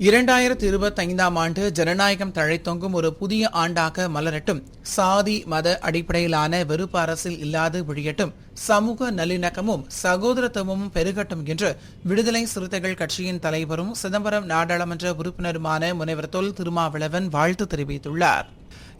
இரண்டாயிரத்தி இருபத்தைந்தாம் ஆண்டு ஜனநாயகம் தழைத்தொங்கும் ஒரு புதிய ஆண்டாக மலரட்டும். சாதி மத அடிப்படையிலான வெறுப்பு அரசில் இல்லாது விழியட்டும். சமூக நல்லிணக்கமும் சகோதரத்துவமும் பெருகட்டும் என்று விடுதலை சிறுத்தைகள் கட்சியின் தலைவரும் சிதம்பரம் நாடாளுமன்ற உறுப்பினருமான முனைவர் தொல் திருமாவளவன் வாழ்த்து தெரிவித்துள்ளார்.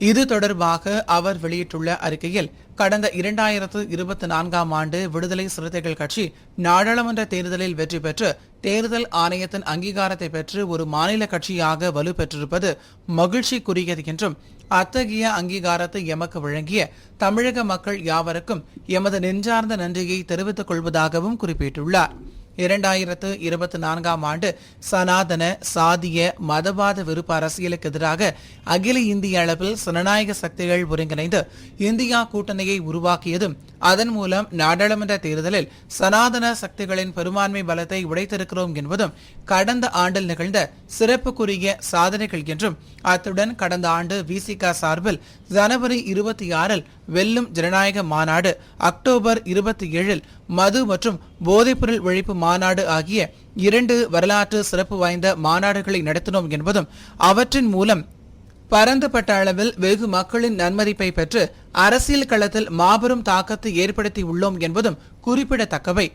இது தொடர்பாக அவர் வெளியிட்டுள்ள அறிக்கையில் கடந்த இரண்டாயிரத்து இருபத்தி நான்காம் ஆண்டு விடுதலை சிறுத்தைகள் கட்சி நாடாளுமன்ற தேர்தலில் வெற்றி பெற்று தேர்தல் ஆணையத்தின் அங்கீகாரத்தை பெற்று ஒரு மாநில கட்சியாக வலுப்பெற்றிருப்பது மகிழ்ச்சிக்குரியது என்றும் அத்தகைய அங்கீகாரத்தை எமக்கு வழங்கிய தமிழக மக்கள் யாவருக்கும் எமது நெஞ்சார்ந்த நன்றியை தெரிவித்துக் கொள்வதாகவும் குறிப்பிட்டுள்ளார். இரண்டாயிரத்து இருபத்தி நான்காம் ஆண்டு சனாதன சாதிய மதவாத விருப்ப அரசியலுக்கு எதிராக அகில இந்திய அளவில் ஜனநாயக சக்திகள் ஒருங்கிணைந்து இந்தியா கூட்டணியை உருவாக்கியதும் அதன் மூலம் நாடாளுமன்ற தேர்தலில் சனாதன சக்திகளின் பெரும்பான்மை பலத்தை உடைத்திருக்கிறோம் என்பதும் கடந்த ஆண்டில் நிகழ்ந்த சிறப்புக்குரிய சாதனைகள் என்றும் அத்துடன் கடந்த ஆண்டு விசிகா சார்பில் ஜனவரி இருபத்தி ஆறில் வெல்லும் ஜனநாயக மாநாடு அக்டோபர் இருபத்தி ஏழில் மது மற்றும் போதைப்பொருள் ஒழிப்பு மாநாடு ஆகிய இரண்டு வரலாற்று சிறப்பு வாய்ந்த மாநாடுகளை நடத்தினோம் என்பதும் அவற்றின் மூலம் பரந்துபட்ட அளவில் வெகு மக்களின் நன்மதிப்பை பெற்று அரசியல் களத்தில் மாபெரும் தாக்கத்தை ஏற்படுத்தி உள்ளோம் என்பதும் குறிப்பிடத்தக்கவை.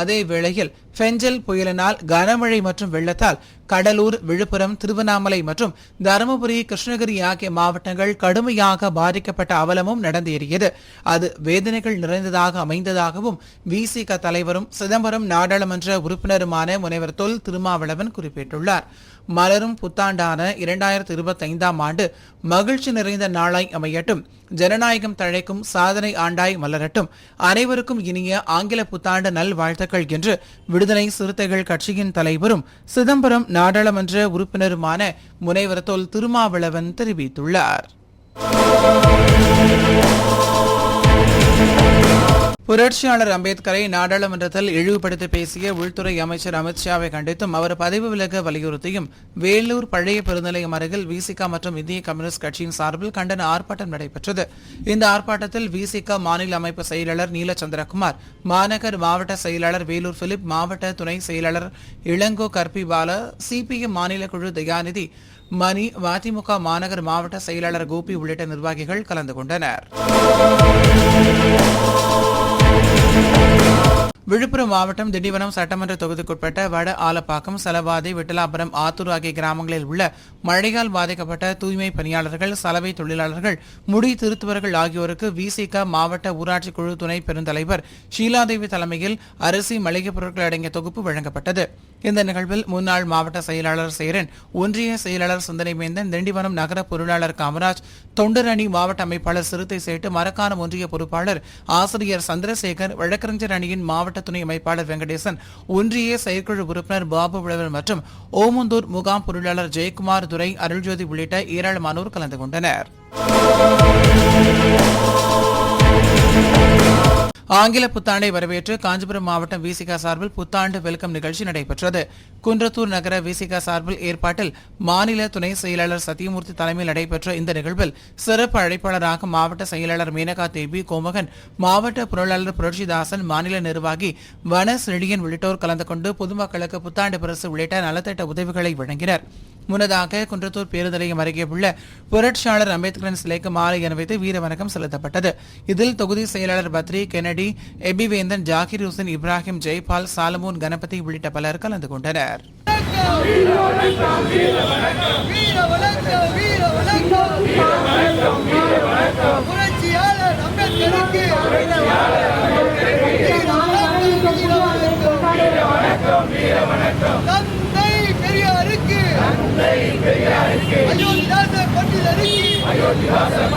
அதே வேளையில் ஃபெஞ்சல் புயலினால் கனமழை மற்றும் வெள்ளத்தால் கடலூர் விழுப்புரம் திருவண்ணாமலை மற்றும் தருமபுரி கிருஷ்ணகிரி ஆகிய மாவட்டங்கள் கடுமையாக பாதிக்கப்பட்ட அவலமும் நடந்தேறியது. அது வேதனைகள் நிறைந்ததாக அமைந்ததாகவும் விசிக தலைவரும் சிதம்பரம் நாடாளுமன்ற உறுப்பினருமான முனைவர் தொல் திருமாவளவன் குறிப்பிட்டுள்ளார். மலரும் புத்தாண்டான இரண்டாயிரத்தி இருபத்தி ஐந்தாம் ஆண்டு மகிழ்ச்சி நிறைந்த நாளாய் அமையட்டும். ஜனநாயகம் தழைக்கும் சாதனை ஆண்டாய் மலரட்டும். அனைவருக்கும் இனிய ஆங்கில புத்தாண்டு நல்வாழ்த்துக்கள் என்று விடுதலை சிறுத்தைகள் கட்சியின் தலைவரும் சிதம்பரம் நாடாளுமன்ற உறுப்பினருமான முனைவர் தொல் திருமாவளவன் தெரிவித்துள்ளார். புரட்சியாளர் அம்பேத்கரை நாடாளுமன்றத்தில் இழிவுபடுத்தி பேசிய உள்துறை அமைச்சர் அமித்ஷாவை கண்டித்தும் அவர் பதவி விலக வலியுறுத்தியும் வேலூர் பழைய பெருநிலையம் அருகில் விசிகா மற்றும் இந்திய கம்யூனிஸ்ட் கட்சியின் சார்பில் கண்டன ஆர்ப்பாட்டம் நடைபெற்றது. இந்த ஆர்ப்பாட்டத்தில் விசிகா மாநில அமைப்பு செயலாளர் நீலச்சந்திரகுமார் மாநகர் மாவட்ட செயலாளர் வேலூர் பிலிப் மாவட்ட துணை செயலாளர் இளங்கோ கர்பிபால சிபிஎம் மாநில குழு தயாநிதி மணி மதிமுக மாநகர் மாவட்ட செயலாளர் கோபி உள்ளிட்ட நிர்வாகிகள் கலந்து கொண்டனர். விழுப்புரம் மாவட்டம் திண்டிவனம் சட்டமன்ற தொகுதிக்குட்பட்ட வட ஆலப்பாக்கம் சலவாதி விட்டலாபுரம் ஆத்தூர் ஆகிய கிராமங்களில் உள்ள மழையால் பாதிக்கப்பட்ட தூய்மை பணியாளர்கள் சலவை தொழிலாளர்கள் முடி திருத்துவர்கள் ஆகியோருக்கு விசிக மாவட்ட ஊராட்சி குழு துணை பெருந்தலைவர் ஷீலாதேவி தலைமையில் அரிசி மளிகைப் பொருட்கள் அடங்கிய தொகுப்பு வழங்கப்பட்டது. இந்த நிகழ்வில் முன்னாள் மாவட்ட செயலாளர் சேரன் ஒன்றிய செயலாளர் சிந்தனைவேந்தன் திண்டிவனம் நகர பொருளாளர் காமராஜ் தொண்டரணி மாவட்ட அமைப்பாளர் சிறுத்தை சேட்டு மரக்காணம் ஒன்றிய பொறுப்பாளர் ஆசிரியர் சந்திரசேகர் வழக்கறிஞர் அணியின் மாவட்ட துணை அமைப்பாளர் வெங்கடேசன் ஒன்றிய செயற்குழு உறுப்பினர் பாபு விளவர் மற்றும் ஓமந்தூர் முகாம் பொருளாளர் ஜெயக்குமார் துரை அருள்ஜோதி உள்ளிட்ட ஏராளமானோர் கலந்து கொண்டனர். ஆங்கில புத்தாண்டை வரவேற்று காஞ்சிபுரம் மாவட்டம் விசிகா சார்பில் புத்தாண்டு வெல்கம் நிகழ்ச்சி நடைபெற்றது. குன்றத்தூர் நகர விசிகா சார்பில் ஏற்பாட்டில் மாநில துணை செயலாளர் சத்தியமூர்த்தி தலைமையில் நடைபெற்ற இந்த நிகழ்வில் சிறப்பு அழைப்பாளராக மாவட்ட செயலாளர் மேனகா தேவி கோமகன் மாவட்ட பொருளாளர் புரட்சிதாசன் மாநில நிர்வாகி வன செழியன் உள்ளிட்டோர் கலந்து கொண்டு பொதுமக்களுக்கு புத்தாண்டு பரிசு உள்ளிட்ட நலத்திட்ட உதவிகளை வழங்கினர். முன்னதாக குன்றத்தூர் பேருந்து அருகே உள்ள புரட்சியாளர் அம்பேத்கரின் சிலைக்கு மாலை அணிவித்து வீர வணக்கம் செலுத்தப்பட்டது. இதில் தொகுதி செயலாளர் பத்ரி கெனடி எபிவேந்தன் ஜாகிர் ஹுசேன் இப்ராஹிம் ஜெய்பால் சாலமோன் கணபதி உள்ளிட்ட பலர் கலந்து கொண்டனர். புரட்சியாளர் அம்பேத்கருக்கு வீர வணக்கம் தந்தை பெரியாருக்கு